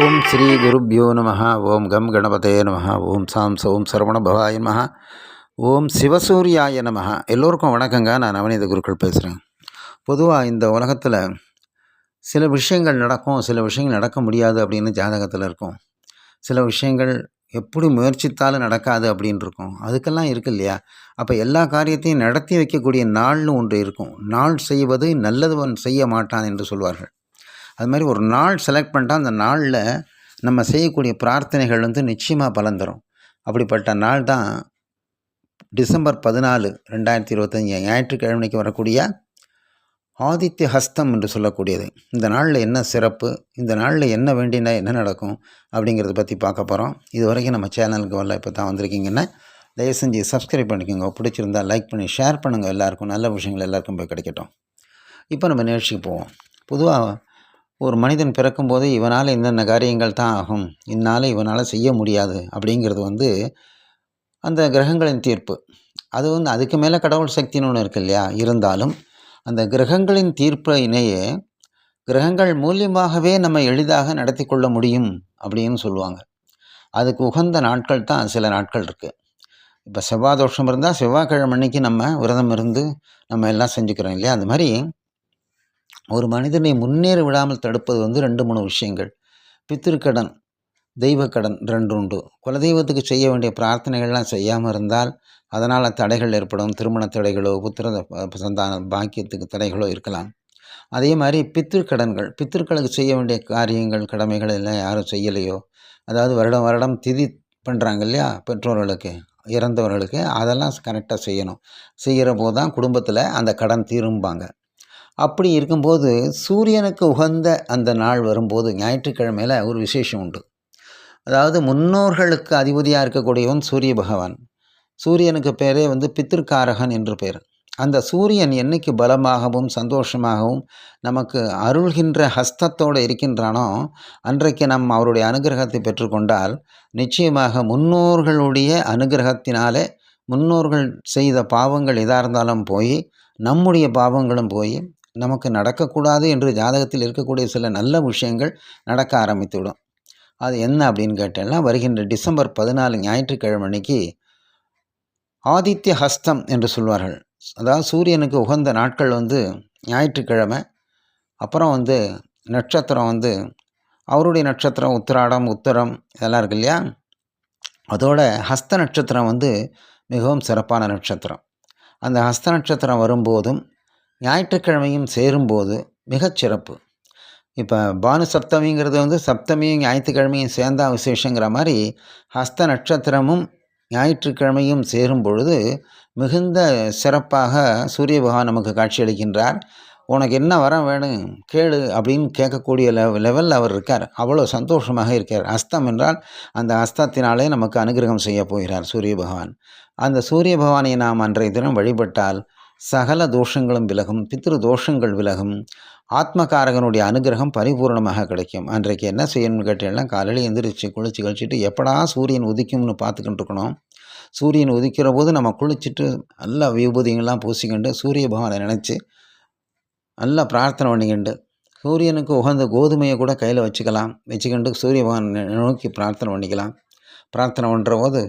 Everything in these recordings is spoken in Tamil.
ஓம் ஸ்ரீ குருப்யோ நம ஓம் கம் கணபதே நம ஓம் சாம் சோம் சரவண பவாய நம ஓம் சிவசூரியாய நம எல்லோருக்கும் வணக்கங்க. நான் நவநீத குருக்கள் பேசுகிறேன் பொதுவாக இந்த உலகத்தில் சில விஷயங்கள் நடக்கும் சில விஷயங்கள் நடக்க முடியாது அப்படின்னு ஜாதகத்தில் இருக்கும். சில விஷயங்கள் எப்படி முயற்சித்தாலும் நடக்காது அப்படின்னு இருக்கும். அதுக்கெல்லாம் இருக்கு இல்லையா? அப்போ எல்லா காரியத்தையும் நடத்தி வைக்கக்கூடிய நாள்னு ஒன்று இருக்கும். நாள் செய்வது நல்லதுவன் செய்ய மாட்டான் என்று சொல்வார்கள். அது மாதிரி ஒரு நாள் செலக்ட் பண்ணிட்டா அந்த நாளில் நம்ம செய்யக்கூடிய பிரார்த்தனைகள் வந்து நிச்சயமாக பலன் தரும். அப்படிப்பட்ட நாள் தான் டிசம்பர் பதினாலு ரெண்டாயிரத்தி இருபத்தஞ்சி ஞாயிற்றுக்கிழமைக்கு வரக்கூடிய ஆதித்ய ஹஸ்தம் என்று சொல்லக்கூடியது. இந்த நாளில் என்ன சிறப்பு இந்த நாளில் என்ன வேண்டினா என்ன நடக்கும் அப்படிங்கிறத பற்றி பார்க்க போகிறோம் இது வரைக்கும் நம்ம சேனலுக்கு வரல இப்போ தான் வந்திருக்கீங்கன்னா தயவு செஞ்சு சப்ஸ்கிரைப் பண்ணிக்கோங்க. பிடிச்சிருந்தா லைக் பண்ணி ஷேர் பண்ணுங்கள் எல்லாருக்கும் நல்ல விஷயங்கள் எல்லாருக்கும் போய் கிடைக்கட்டும். இப்போ நம்ம நிகழ்ச்சிக்கு போவோம். பொதுவாக ஒரு மனிதன் பிறக்கும்போது இவனால் என்னென்ன காரியங்கள் தான் ஆகும்? இன்னால் இவனால் செய்ய முடியாது அப்படிங்கிறது வந்து அந்த கிரகங்களின் தீர்ப்பு. அது வந்து அதுக்கு மேலே கடவுள் சக்தின்னு ஒன்று இருக்கு இல்லையா? இருந்தாலும் அந்த கிரகங்களின் தீர்ப்பினையே கிரகங்கள் மூலியமாகவே நம்ம எளிதாக நடத்தி கொள்ள முடியும் அப்படின்னு சொல்லுவாங்க. அதுக்கு உகந்த நாட்கள் தான் சில நாட்கள் இருக்குது இப்போ செவ்வாய் தோஷம் இருந்தால் செவ்வாய்க்கிழமை அன்னைக்கு நம்ம விரதம் இருந்து நம்ம எல்லாம் செஞ்சுக்கிறோம் இல்லையா? அந்த மாதிரி ஒரு மனிதனை முன்னேற விடாமல் தடுப்பது வந்து ரெண்டு மூணு விஷயங்கள். பித்திருக்கடன் தெய்வக்கடன் ரெண்டு உண்டு. குலதெய்வத்துக்கு செய்ய வேண்டிய பிரார்த்தனைகள்லாம் செய்யாமல் இருந்தால் அதனால் தடைகள் ஏற்படும். திருமண தடைகளோ புத்திர சந்தான பாக்கியத்துக்கு தடைகளோ இருக்கலாம். அதே மாதிரி பித்திருக்கடன்கள். பித்திருக்களுக்கு செய்ய வேண்டிய காரியங்கள் கடமைகள் எல்லாம் யாரும் செய்யலையோ அதாவது வருடம் வருடம் திதி பண்ணுறாங்க இல்லையா பெற்றோர்களுக்கு இறந்தவர்களுக்கு அதெல்லாம் கரெக்டாக செய்யணும். செய்கிற போது தான் குடும்பத்தில் அந்த கடன் தீரும்பாங்க. அப்படி இருக்கும்போது சூரியனுக்கு உகந்த அந்த நாள் வரும்போது ஞாயிற்றுக்கிழமையில் ஒரு விசேஷம் உண்டு. அதாவது முன்னோர்களுக்கு அதிபதியாக இருக்கக்கூடியவன் சூரிய பகவான். சூரியனுக்கு பேரே வந்து பித்திருக்காரகன் என்று பேர். அந்த சூரியன் என்னைக்கு பலமாகவும் சந்தோஷமாகவும் நமக்கு அருள்கின்ற ஹஸ்தத்தோடு இருக்கின்றானோ அன்றைக்கு நம் அவருடைய அனுகிரகத்தை பெற்றுக்கொண்டால் நிச்சயமாக முன்னோர்களுடைய அனுகிரகத்தினாலே முன்னோர்கள் செய்த பாவங்கள் எதாக இருந்தாலும் போய் நம்முடைய பாவங்களும் போய் நமக்கு நடக்கக்கூடாது என்று ஜாதகத்தில் இருக்கக்கூடிய சில நல்ல விஷயங்கள் நடக்க ஆரம்பித்துவிடும். அது என்ன அப்படின்னு கேட்டேன்னா வருகின்ற டிசம்பர் பதினாலு ஞாயிற்றுக்கிழமை அன்னைக்கு ஆதித்ய ஹஸ்தம் என்று சொல்வார்கள். அதாவது சூரியனுக்கு உகந்த நாட்கள் வந்து ஞாயிற்றுக்கிழமை அப்புறம் வந்து நட்சத்திரம் வந்து அவருடைய நட்சத்திரம் உத்திராடம் உத்தரம் இதெல்லாம் இருக்கு இல்லையா? அதோட ஹஸ்த நட்சத்திரம் வந்து மிகவும் சிறப்பான நட்சத்திரம். அந்த ஹஸ்த நட்சத்திரம் வரும்போதும் ஞாயிற்றுக்கிழமையும் சேரும்போது மிகச்சிறப்பு இப்போ பானு சப்தமிங்கிறது வந்து சப்தமியும் ஞாயிற்றுக்கிழமையும் சேர்ந்தா விசேஷங்கிற மாதிரி ஹஸ்த நட்சத்திரமும் ஞாயிற்றுக்கிழமையும் சேரும் பொழுது மிகுந்த சிறப்பாக சூரிய பகவான் நமக்கு காட்சியளிக்கின்றார். உனக்கு என்ன வரம் வேணும் கேளு அப்படின்னு கேட்கக்கூடிய லெவ லெவலில் அவர் இருக்கார். அவ்வளோ சந்தோஷமாக இருக்கார். அஸ்தம் என்றால் அந்த அஸ்தத்தினாலே நமக்கு அனுகிரகம் செய்ய போகிறார் சூரிய பகவான். அந்த சூரிய பகவானை நாம் அன்றைய தினம் வழிபட்டால் சகல தோஷங்களும் விலகும் பித்ரு தோஷங்கள் விலகும். ஆத்மகாரகனுடைய அனுகிரகம் பரிபூர்ணமாக கிடைக்கும். அன்றைக்கு என்ன செய்யணும்னு கேட்டீங்கன்னா காலையில் எந்திரிச்சு குளிச்சு கழிச்சிட்டு எப்படா சூரியன் உதிக்கும்னு பார்த்துக்கிட்டு இருக்கணும். சூரியன் உதிக்கிற போது நம்ம குளிச்சுட்டு நல்லா விபூதிங்கள்லாம் பூசிக்கிண்டு சூரிய பகவானை நினச்சி நல்லா பிரார்த்தனை பண்ணிக்கிண்டு சூரியனுக்கு உகந்த கோதுமையை கூட கையில் வச்சுக்கலாம். வச்சுக்கிண்டு சூரிய பகவான் நோக்கி பிரார்த்தனை பண்ணிக்கலாம். பிரார்த்தனை பண்ணுற போது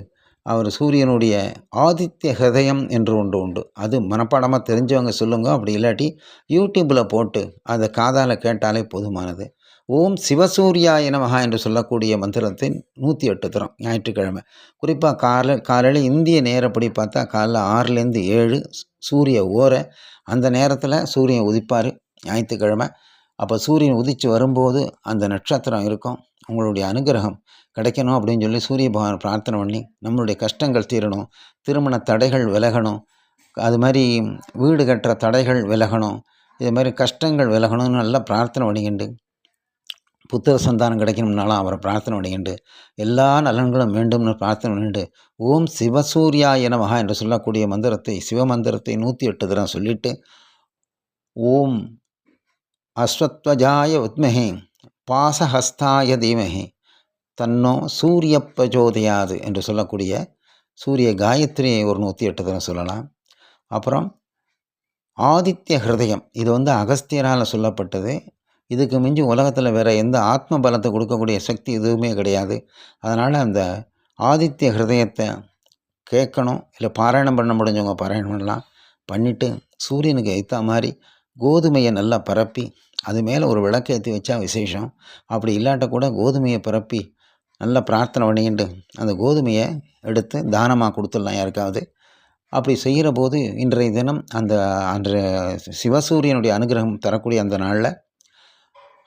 அவர் சூரியனுடைய ஆதித்ய ஹதயம் என்று ஒன்று உண்டு. அது மனப்பாடமாக தெரிஞ்சவங்க சொல்லுங்க. அப்படி இல்லாட்டி யூடியூப்பில் போட்டு அதை காதால் கேட்டாலே போதுமானது. ஓம் சிவசூர்யாய நமகா என்று சொல்லக்கூடிய மந்திரத்தை நூற்றி எட்டு தரம் ஞாயிற்றுக்கிழமை. குறிப்பாக காலை காலையில் இந்திய நேரப்படி பார்த்தா காலைல ஆறுலேருந்து ஏழு சூரிய ஓரை. அந்த நேரத்தில் சூரியன் உதிப்பார் ஞாயிற்றுக்கிழமை. அப்போ சூரியன் உதித்து வரும்போது அந்த நட்சத்திரம் இருக்கும். உங்களுடைய அனுகிரகம் கிடைக்கணும் அப்படின்னு சொல்லி சூரிய பகவான் பிரார்த்தனை பண்ணி நம்மளுடைய கஷ்டங்கள் தீரணும். திருமண தடைகள் விலகணும். அது மாதிரி வீடு கட்டுற தடைகள் விலகணும். இது மாதிரி கஷ்டங்கள் விலகணும்னு நல்லா பிரார்த்தனை பண்ணிக்கிண்டு புத்திர சந்தானம் கிடைக்கணும்னாலும் அவரை பிரார்த்தனை பண்ணிக்கிண்டு எல்லா நலன்களும் வேண்டும்னு பிரார்த்தனை பண்ணிட்டு ஓம் சிவசூர்யாய நமகா என்று சொல்லக்கூடிய மந்திரத்தை சிவமந்திரத்தை நூற்றி எட்டு தரம் சொல்லிவிட்டு ஓம் அஸ்வத்வஜாய உத்மஹே பாசஹஸ்தாய தீமஹே தன்னோ சூரிய பிரஜோதயாது என்று சொல்லக்கூடிய சூரிய காயத்ரியை ஒரு நூற்றி எட்டுதுன்னு சொல்லலாம். அப்புறம் ஆதித்ய ஹிருதயம் இது வந்து அகஸ்தியரால் சொல்லப்பட்டது. இதுக்கு மிஞ்சி உலகத்தில் வேறு எந்த ஆத்ம பலத்தை கொடுக்கக்கூடிய சக்தி எதுவுமே கிடையாது. அதனால் அந்த ஆதித்ய ஹிருதயத்தை கேட்கணும் இல்லை பாராயணம் பண்ண முடிஞ்சவங்க பாராயணம் பண்ணலாம். பண்ணிவிட்டு சூரியனுக்கு ஏற்ற மாதிரி கோதுமையை நல்லா பரப்பி அது மேலே ஒரு விளக்கு ஏற்றி வச்சா விசேஷம். அப்படி இல்லாட்ட கூட கோதுமையை பிறப்பி நல்லா பிரார்த்தனை பண்ணிக்கிட்டு அந்த கோதுமையை எடுத்து தானமாக கொடுத்துடலாம் யாருக்காவது. அப்படி செய்கிற போது இன்றைய தினம் அந்த அன்று சிவசூரியனுடைய அனுகிரகம் தரக்கூடிய அந்த நாளில்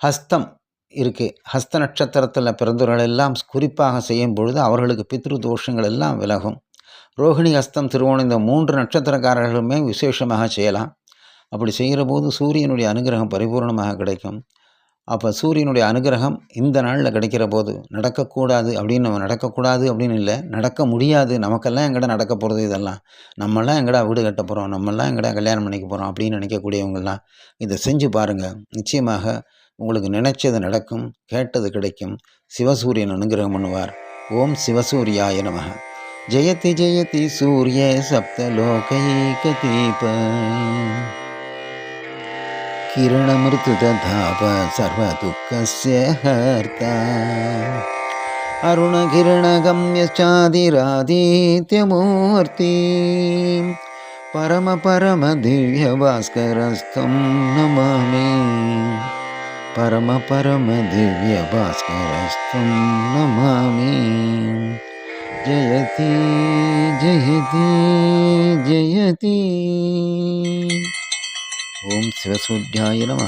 ஹஸ்தம் இருக்குது ஹஸ்த நட்சத்திரத்தில் பிறந்தவர்கள் எல்லாம் குறிப்பாக செய்யும் பொழுது அவர்களுக்கு பித்ரு தோஷங்கள் எல்லாம் விலகும். ரோஹிணி ஹஸ்தம் திருவோணம் இந்த மூன்று நட்சத்திரக்காரர்களுமே விசேஷமாக செய்யலாம். அப்படி செய்கிற போது சூரியனுடைய அனுகிரகம் பரிபூர்ணமாக கிடைக்கும். அப்போ சூரியனுடைய அனுகிரகம் இந்த நாளில் கிடைக்கிற போது நடக்கக்கூடாது அப்படின்னு நம்ம நடக்கக்கூடாது அப்படின்னு இல்லை நடக்க முடியாது. நமக்கெல்லாம் எங்கடா நடக்க போகிறது இதெல்லாம்? நம்மெல்லாம் எங்கடா வீடு கட்ட போகிறோம் நம்மெல்லாம் எங்கடா கல்யாணம் பண்ணிக்க போகிறோம் அப்படின்னு நினைக்கக்கூடியவங்கெல்லாம் இதை செஞ்சு பாருங்கள் நிச்சயமாக உங்களுக்கு நினைச்சது நடக்கும் கேட்டது கிடைக்கும். சிவசூரியன் அனுகிரகம் பண்ணுவார். ஓம் சிவசூரியாய நமக. ஜெயதி ஜெயதி சூரிய சப்தலோகைகதீப किरणमृतुतधाप सर्वदुःखस्य हर्ता। अरुणकिरणगम्यश्चादिरादित्यमूर्ति परमपरमदिव्यभास्करस्तं नमामि। परमपरमदिव्यभास्करस्तं नमामि। जयति जयति जयति। ஓம் சிவசூர்யாய நம